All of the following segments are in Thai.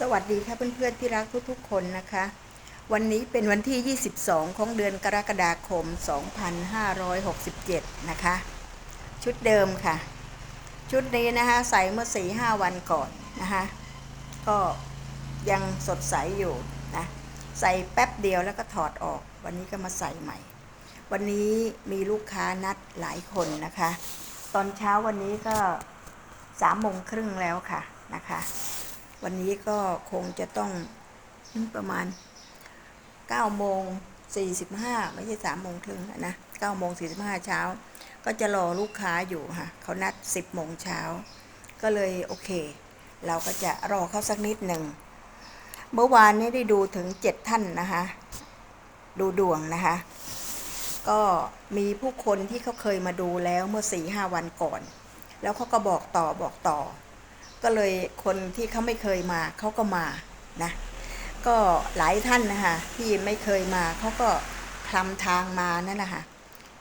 สวัสดีค่ะเพื่อนๆที่รักทุกๆคนนะคะ วันนี้เป็นวันที่ 22 ของเดือนกรกฎาคม 2567 นะคะ ชุดเดิมค่ะ ชุดนี้นะคะ ใส่เมื่อ 4-5 วันก่อนนะคะ ก็ยังสดใสอยู่นะ ใส่แป๊บเดียวแล้วก็ถอดออก วันนี้ก็มาใส่ใหม่ วันนี้มีลูกค้านัดหลายคนนะคะ ตอนเช้าวันนี้ก็สามโมงครึ่งแล้วค่ะนะคะ วันนี้ก็คงจะต้องประมาณ9โมง45 ไม่ใช่3โมงครึ่งนะ9โมง45 เช้า ก็จะรอลูกค้าอยู่ค่ะเขานัด 10โมงเช้า ก็เลยโอเค เราก็จะรอเขาสักนิดหนึ่ง เมื่อวานนี้ได้ดูถึง 7 ท่านนะคะ ดูดวงนะคะ ก็มีผู้คนที่เขาเคยมาดูแล้วเมื่อ4-5วันก่อน แล้วเขาก็บอกต่อบอกต่อ ก็เลยคนที่เขาไม่เคยมาเขาก็มานะก็หลายท่านนะคะที่ไม่เคยมาเขาก็คลำทางมานั่นแหละค่ะ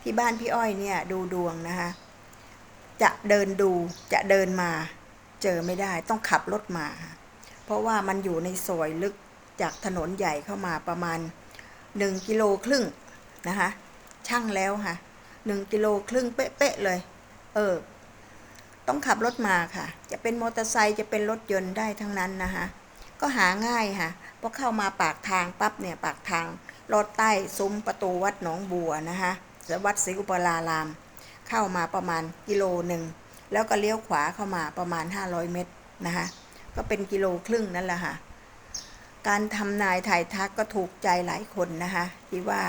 ที่บ้านพี่อ้อยเนี่ยดูดวงนะคะจะเดินดูจะเดินมาเจอไม่ได้ต้องขับรถมา เพราะว่ามันอยู่ในซอยลึกจากถนนใหญ่เข้ามาประมาณหนึ่งกิโลครึ่งนะคะช่างแล้วค่ะหนึ่งกิโลครึ่งเป๊ะๆเลย เออ ต้องขับรถมาค่ะ จะเป็นมอเตอร์ไซค์จะเป็นรถยนต์ได้ทั้งนั้นนะคะก็หาง่ายค่ะพอเข้ามาปากทางปั๊บเนี่ยปากทางลอดใต้ซุ้มประตูวัดหนองบัวนะคะวัดศรีอุปราราม เข้ามาประมาณกิโลหนึ่งแล้วก็เลี้ยวขวาเข้ามาประมาณ 500 เมตรนะคะก็เป็นกิโลครึ่งนั่นแหละค่ะการทำนายถ่ายทักก็ถูกใจหลายคนนะคะที่ว่า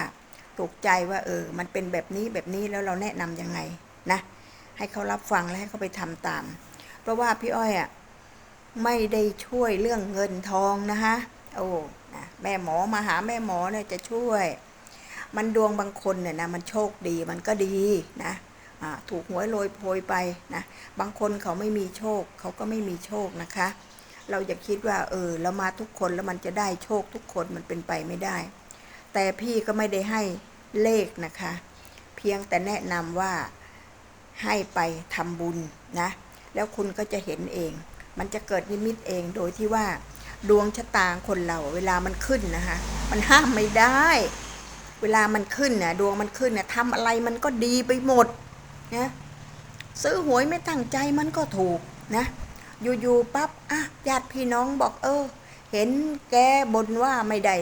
ถูกใจว่าเออมันเป็นแบบนี้แบบนี้แล้วเราแนะนำยังไงนะ ให้เขารับฟังและให้เขาไปทำตาม เพราะว่าพี่อ้อยอะไม่ได้ช่วยเรื่องเงินทองนะคะโอ้นะแม่หมอมาหาแม่หมอเนี่ยจะช่วย มันดวงบางคนเนี่ยนะมันโชคดีมันก็ดีนะถูกหวยโรยโพยไปนะบางคนเขาไม่มีโชค เขาก็ไม่มีโชคนะคะ เราอย่าคิดว่าเออเรามาทุกคนแล้วมันจะได้โชคทุกคนมันเป็นไปไม่ได้ แต่พี่ก็ไม่ได้ให้เลขนะคะ เพียงแต่แนะนำว่า ให้ไปทำบุญนะ แล้วคุณก็จะเห็นเอง มันจะเกิดนิมิตเองโดยที่ว่า ดวงชะตาคนเราเวลามันขึ้นนะคะ มันห้ามไม่ได้ เวลามันขึ้นเนี่ยดวงมันขึ้นเนี่ยทำอะไรมันก็ดีไปหมดนะซื้อหวยไม่ตั้งใจมันก็ถูกนะ อยู่ๆปั๊บอะญาติพี่น้องบอกเออ เห็นแกบนว่าไม่ได้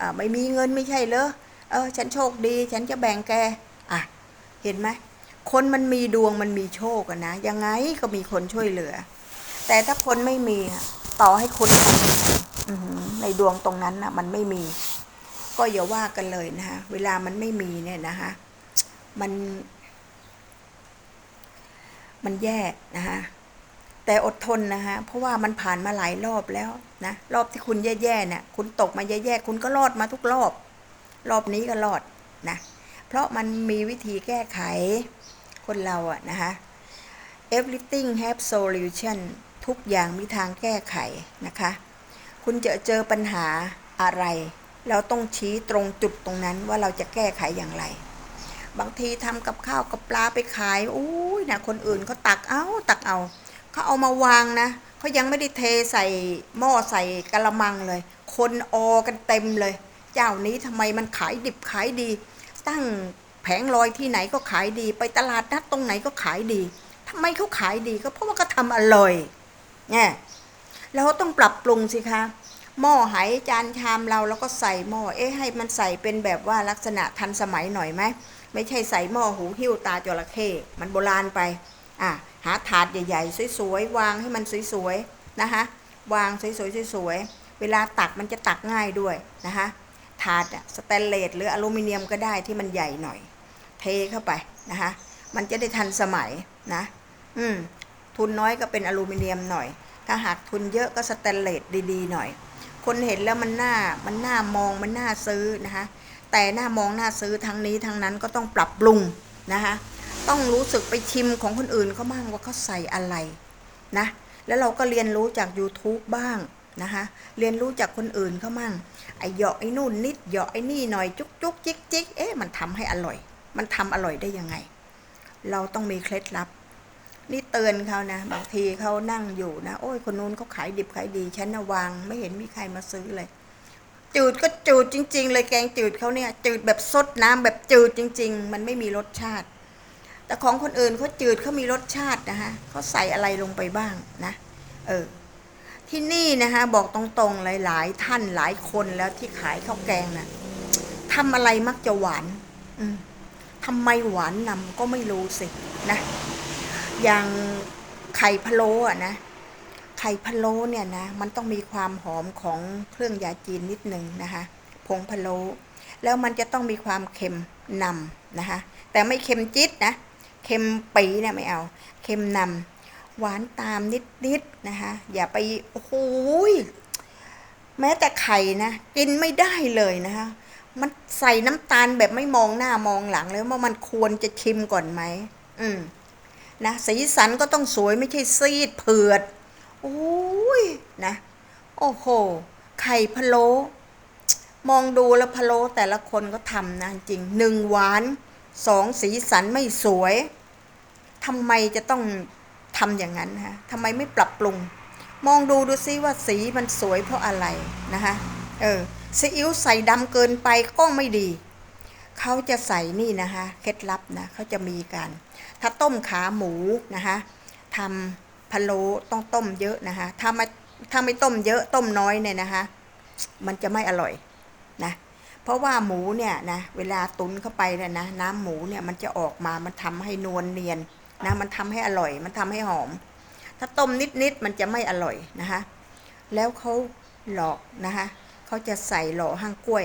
อ่าไม่มีเงินไม่ใช่เหรอเออ ฉันโชคดี ฉันจะแบ่งแก อะ เห็นไหม คนมันมีดวงมันมีโชคอะนะยังไงก็มีคนช่วยเหลือ แต่ถ้าคนไม่มีต่อให้คุณอื้อหือในดวงตรงนั้นนะมันไม่มี ก็อย่าว่ากันเลยนะคะเวลามันไม่มีเนี่ยนะคะมัน มันแย่นะคะแต่อดทนนะคะเพราะว่ามันผ่านมาหลายรอบแล้วนะรอบที่คุณแย่ๆเนี่ยคุณตกมาแย่ๆคุณก็รอดมาทุกรอบ รอบนี้ก็รอดนะ เพราะมันมีวิธีแก้ไขคนเราอะนะคะ everything have solution ทุกอย่างมีทางแก้ไขนะคะ คุณจะเจอปัญหาอะไร เราต้องชี้ตรงจุดตรงนั้นว่าเราจะแก้ไขอย่างไร บางทีทำกับข้าวกับปลาไปขายอุ้ยนะคนอื่นเขาตักเอาตักเอาเขาเอามาวางนะเขายังไม่ได้เทใส่หม้อใส่กระมังเลย คนออกันเต็มเลย เจ้านี้ทำไมมันขายดิบขายดี ตั้งแผงลอยที่ไหนก็ขายดี ไปตลาดนัดตรงไหนก็ขายดีทำไมเขาขายดีก็เพราะว่าเขาทำอร่อยเนี่ยเราต้องปรับปรุงสิคะหม้อไหจานชามเราแล้วก็ใส่หม้อเอ๊ะให้มันใส่เป็นแบบว่าลักษณะทันสมัยหน่อยไหมไม่ใช่ใส่หม้อหูหิ้วตาจระเข้มันโบราณไปอะหาถาดใหญ่ๆ สวยๆ วางให้มันสวยๆนะคะวางสวยๆสวยๆเวลาตักมันจะตักง่ายด้วยนะคะ ถาดอะสแตนเลสหรืออลูมิเนียมก็ได้ที่มันใหญ่หน่อย เทเข้าไปนะคะมันจะได้ทันสมัยนะ อืม ทุนน้อยก็เป็นอลูมิเนียมหน่อย ถ้าหากทุนเยอะก็สแตนเลสดีๆหน่อย คนเห็นแล้วมันน่า มันน่ามอง มันน่าซื้อนะคะ แต่หน้ามองหน่าซื้อทั้งนี้ทั้งนั้นก็ต้องปรับปรุงนะคะ ต้องรู้สึกไปชิมของคนอื่นเขาบ้างว่าเขาใส่อะไรนะ แล้วเราก็เรียนรู้จาก YouTube บ้าง นะคะ เรียนรู้จากคนอื่นเขามั่งไอเหยาะไอ้นู่นนิดเหยาะไอ้นี่หน่อยจุกจุกจิกจิกเอ๊ะมันทำให้อร่อย มันทำอร่อยได้ยังไง เราต้องมีเคล็ดลับ นี่เตือนเขานะบางทีเขานั่งอยู่นะ โอ้ยคนนู้นเขาขายดิบขายดีฉันนะวางไม่เห็นมีใครมาซื้อเลย จืดก็จืดจริง ๆ เลยแกงจืดเขาเนี่ย จืดแบบซดน้ำแบบจืดจริง ๆ มันไม่มีรสชาติ แต่ของคนอื่นเขาจืดเขามีรสชาตินะฮะเขาใส่อะไรลงไปบ้างนะ เออ ที่นี่นะคะบอกตรงๆหลายๆท่านหลายคนแล้วที่ขายข้าวแกงนะ่ะทำอะไรมักจะหวานทำไมหวานนำก็ไม่รู้สินะอย่างไข่พะโล้อะนะไข่พะโล้เนี่ยนะมันต้องมีความหอมของเครื่องยาจีนนิดหนึ่งนะคะผงพะโล้แล้วมันจะต้องมีความเค็มนำนะคะแต่ไม่เค็มจิ๊ดนะเค็มปีเนี่ยไม่เอา เค็มนำ หวานตามนิดๆนะคะ อย่าไปโอ้โหแม้แต่ไข่นะกินไม่ได้เลยนะคะมันใส่น้ำตาลแบบไม่มองหน้ามองหลังเลยว่ามันควรจะชิมก่อนไหมอืมนะสีสันก็ต้องสวยไม่ใช่ซีดเผือดโอ้ยนะ โอ้โห ไข่พะโล้มองดูแล้วพะโล้แต่ละคนก็ทำนะจริงหนึ่งหวานสองสีสันไม่สวยทำไมจะต้อง ทำอย่างนั้นฮะทำไมไม่ปรับปรุง มองดูดูซิว่าสีมันสวยเพราะอะไรนะคะเออซีอิ๊วใส่ดำเกินไปก็ไม่ดี เขาจะใส่นี่นะคะเคล็ดลับนะเขาจะมีกันถ้าต้มขาหมูนะคะทำพะโล้ต้องต้มเยอะนะคะถ้าไม่ถ้าไม่ต้มเยอะต้มน้อยเนี่ยนะคะ มันจะไม่อร่อยนะเพราะว่าหมูเนี่ยนะเวลาตุนเข้าไปเนี่ยนะน้ำหมูเนี่ยมันจะออกมามันทำให้นวลเนียน นะมันทำให้อร่อย มันทำให้หอม ถ้าต้มนิดๆมันจะไม่อร่อยนะคะแล้วเขาหลอกนะคะเขาจะใส่หล่อห้างกล้วย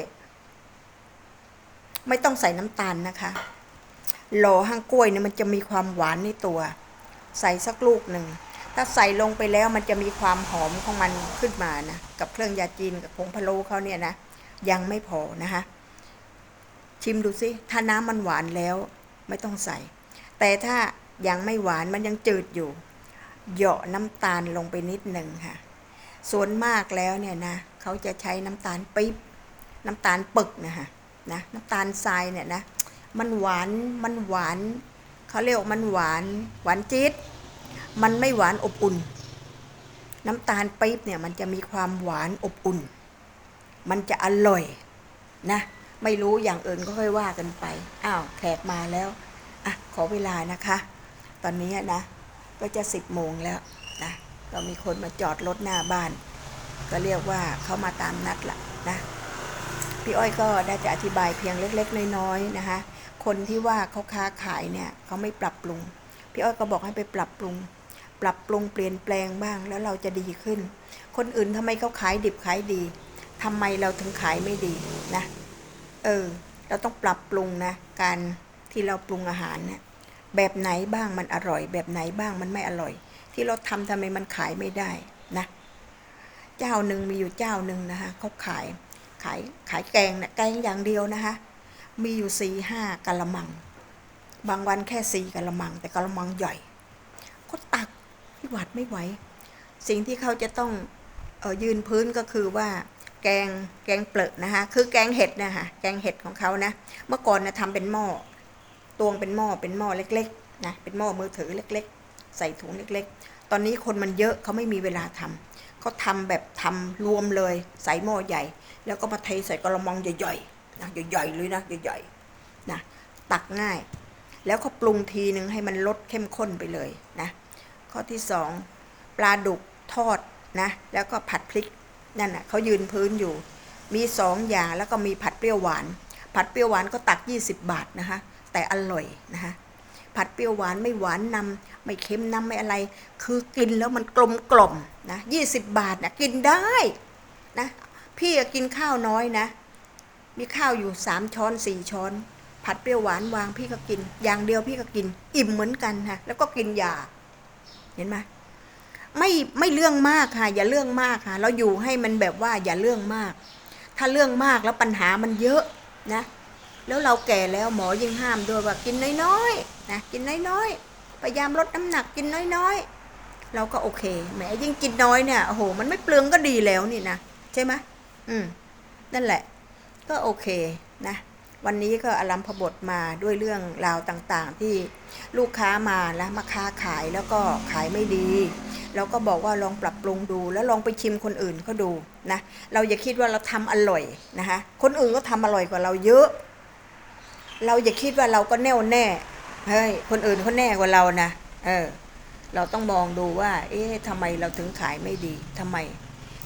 ไม่ต้องใส่น้ำตาลนะคะหล่อห้างกล้วยเนี่ยมันจะมีความหวานในตัว ใส่สักลูกหนึ่งถ้าใส่ลงไปแล้วมันจะมีความหอมของมันขึ้นมานะกับเครื่องยาจีนกับผงพะโล้เขาเนี่ยนะยังไม่พอนะคะชิมดูสิถ้าน้ำมันหวานแล้วไม่ต้องใส่ แต่ถ้า ยังไม่หวานมันยังจืดอยู่ เหยาะน้ำตาลลงไปนิดหนึ่งค่ะ ส่วนมากแล้วเนี่ยนะเขาจะใช้น้ำตาลปี๊บน้ำตาลปึกนะคะนะน้ำตาลทรายเนี่ยนะมันหวานมันหวานเขาเรียกมันหวานหวานจี๊ดมันไม่หวานอบอุ่น น้ำตาลปี๊บเนี่ยมันจะมีความหวานอบอุ่น มันจะอร่อยนะ ไม่รู้อย่างอื่นก็ค่อยว่ากันไป อ้าวแขกมาแล้ว อะ ขอเวลานะคะ ตอนนี้นะ ก็จะสิบโมงแล้วนะก็มีคนมาจอดรถหน้าบ้าน ก็เรียกว่าเขามาตามนัดละนะพี่อ้อยก็ได้จะอธิบายเพียงเล็ก ๆ น้อยๆนะคะ คนที่ว่าเขาค้าขายเนี่ยเขาไม่ปรับปรุง พี่อ้อยก็บอกให้ไปปรับปรุง ปรับปรุงเปลี่ยนแปลงบ้างแล้วเราจะดีขึ้น คนอื่นทำไมเขาขายดิบขายดีทำไมเราถึงขายไม่ดีนะ เออ เราต้องปรับปรุงนะ การที่เราปรุงอาหารเนี่ย แบบไหนบ้างมันอร่อย แบบไหนบ้างมันไม่อร่อย ที่เราทำทำไมมันขายไม่ได้นะ เจ้าหนึ่งมีอยู่เจ้าหนึ่งนะคะเขาขายขายขายแกงเนี่ยแกงอย่างเดียวนะคะ มีอยู่สี่ห้ากะละมัง บางวันแค่สี่กะละมัง แต่กะละมังใหญ่ก็ตักพี่หวัดไม่ไหว สิ่งที่เขาจะต้องออยืนพื้นก็คือว่าแกงแกงเปลือกนะคะ คือแกงเห็ดนะคะแกงเห็ดของเขานะ เมื่อก่อนนะทำเป็นหม้อ ตวงเป็นหม้อเป็นหม้อเล็กๆนะเป็นหม้อมือถือเล็ก ๆ ใส่ถุงเล็ก ๆ ตอนนี้คนมันเยอะเขาไม่มีเวลาทำเขาทำแบบทำรวมเลยใส่หม้อใหญ่ แล้วก็มาเทใส่กระมังใหญ่ๆนะใหญ่ๆเลยนะใหญ่ๆนะตักง่าย แล้วเขาปรุงทีนึงให้มันลดเข้มข้นไปเลยนะข้อที่สองปลาดุกทอดนะแล้วก็ผัดพริกนั่นน่ะเขายืนพื้นอยู่ มีสองอย่างแล้วก็มีผัดเปรี้ยวหวาน ผัดเปรี้ยวหวานก็ตัก 20 บาทนะคะ แต่อร่อยนะคะผัดเปรี้ยวหวานไม่หวานนำไม่เค็มนำไม่อะไร คือกินแล้วมันกลมกล่อมนะ20บาทนะกินได้นะพี่กินข้าวน้อยนะ มีข้าวอยู่สามช้อนสี่ช้อน ผัดเปรี้ยวหวานวางพี่ก็กิน อย่างเดียวพี่ก็กิน อิ่มเหมือนกันค่ะแล้วก็กินยาเห็นไหมไม่ไม่เรื่องมากค่ะ อย่าเรื่องมากค่ะ เราอยู่ให้มันแบบว่าอย่าเรื่องมาก ถ้าเรื่องมากแล้วปัญหามันเยอะนะ แล้วเราแก่แล้วหมอยิ่งห้ามด้วยว่ากินน้อยๆนะกินน้อยๆพยายามลดน้ำหนักกินน้อยๆ เราก็โอเคแหมยิ่งกินน้อยเนี่ยโอ้โหมันไม่เปลืองก็ดีแล้วนี่นะใช่ไหมอืมนั่นแหละ ก็โอเคนะวันนี้ก็อลัมพบทมาด้วยเรื่องราวต่างๆ ที่ลูกค้ามาแล้วมาค้าขายแล้วก็ขายไม่ดีเราก็บอกว่าลองปรับปรุงดู แล้วลองไปชิมคนอื่นเขาดูนะเราอย่าคิดว่าเราทำอร่อยนะคะคนอื่นก็ทำอร่อยกว่าเราเยอะ เราอย่าคิดว่าเราก็แน่วแน่เฮ้ยคนอื่นเขาแน่กว่าเรานะเออ เราต้องมองดูว่า เอ๊ะทำไมเราถึงขายไม่ดีทำไม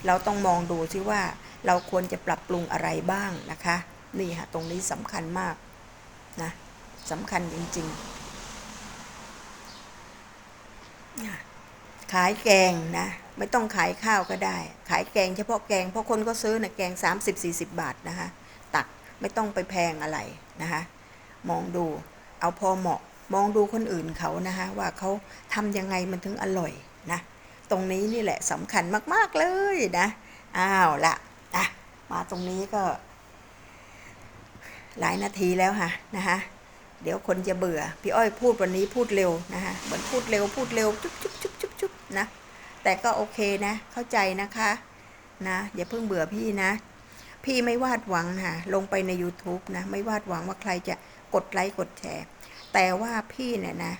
เราต้องมองดูซิว่าเราควรจะปรับปรุงอะไรบ้างนะคะ นี่ค่ะตรงนี้สำคัญมากนะสำคัญจริงๆ ขายแกงนะ ไม่ต้องขายข้าวก็ได้ ขายแกงเฉพาะแกงเพราะคนก็ซื้อนะแกง 30-40 บาทนะคะ ตักไม่ต้องไปแพงอะไรนะคะ มองดู เอาพอเหมาะมองดูคนอื่นเขานะคะว่าเขาทำยังไงมันถึงอร่อยนะตรงนี้นี่แหละสำคัญมากๆเลยนะอ้าวละนะมาตรงนี้ก็ หลายนาทีแล้วค่ะนะคะเดี๋ยวคนจะเบื่อ พี่อ้อยพูดวันนี้พูดเร็วนะคะเหมือนพูดเร็วพูดเร็วจุ๊บจุ๊บจุ๊บจุ๊บจุ๊บนะแต่ก็โอเคนะ เข้าใจนะคะนะอย่าเพิ่งเบื่อพี่นะ พี่ไม่วาดหวังค่ะลงไปใน YouTube นะ ไม่วาดหวังว่าใครจะ กดไลค์กดแชร์ แต่ว่าพี่เนี่ยนะ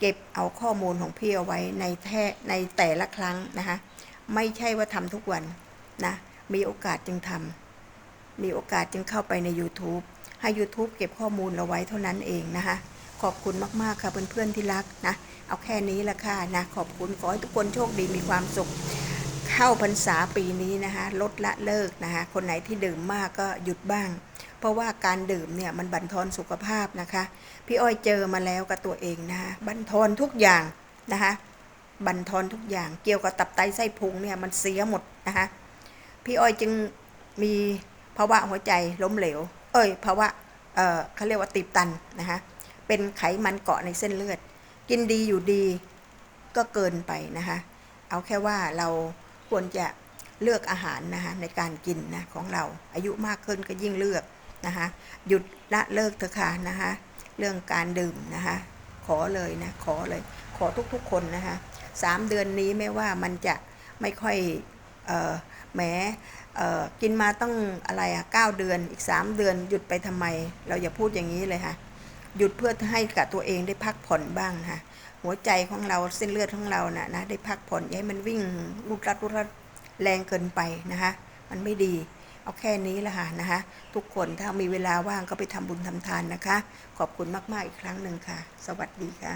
เก็บเอาข้อมูลของพี่เอาไว้ในแท้ในแต่ละครั้งนะคะไม่ใช่ว่าทำทุกวันนะ มีโอกาสจึงทำมีโอกาสจึงเข้าไปใน YouTube ให้ YouTube เก็บข้อมูลเอาไว้เท่านั้นเองนะคะขอบคุณมาก ๆ ค่ะ เพื่อน ๆ ที่รักนะ เอาแค่นี้ละค่ะนะ ขอบคุณขอให้ทุกคนโชคดีมีความสุข เข้าพรรษาปีนี้นะคะลดละเลิกนะคะ คนไหนที่ดื่มมากก็หยุดบ้าง เพราะว่าการดื่มเนี่ยมันบั่นทอนสุขภาพนะคะ พี่อ้อยเจอมาแล้วกับตัวเองนะคะบั่นทอนทุกอย่างนะคะบั่นทอนทุกอย่างเกี่ยวกับตับไตไส้พุงเนี่ยมันเสียหมดนะคะพี่อ้อยจึงมีภาวะหัวใจล้มเหลว เอ้ยภาวะเออเขาเรียกว่าตีบตันนะคะเป็นไขมันเกาะในเส้นเลือด กินดีอยู่ดีก็เกินไปนะคะเอาแค่ว่าเราควรจะเลือกอาหารนะคะในการกินนะของเราอายุมากขึ้นก็ยิ่งเลือก นะคะหยุดละเลิกเถอะค่ะนะคะเรื่องการดื่มนะคะขอเลยนะขอเลยขอทุกๆคนนะคะสามเดือนนี้ไม่ว่ามันจะไม่ค่อยออแหมกินมาต้องอะไรอะเก้าเดือนอีกสามเดือนหยุดไปทำไม เราอย่าพูดอย่างนี้เลยค่ะ หยุดเพื่อให้กับตัวเองได้พักผ่อนบ้างค่ะ หัวใจของเราเส้นเลือดของเราน่ะนะได้พักผ่อนอย่าให้มันวิ่งรุดรัดรุดรัดแรงเกินไปนะคะ มันไม่ดี เอาแค่นี้ละค่ะนะคะ ทุกคนถ้ามีเวลาว่างก็ไปทำบุญทำทานนะคะ ขอบคุณมาก ๆ อีกครั้งหนึ่งค่ะ สวัสดีค่ะ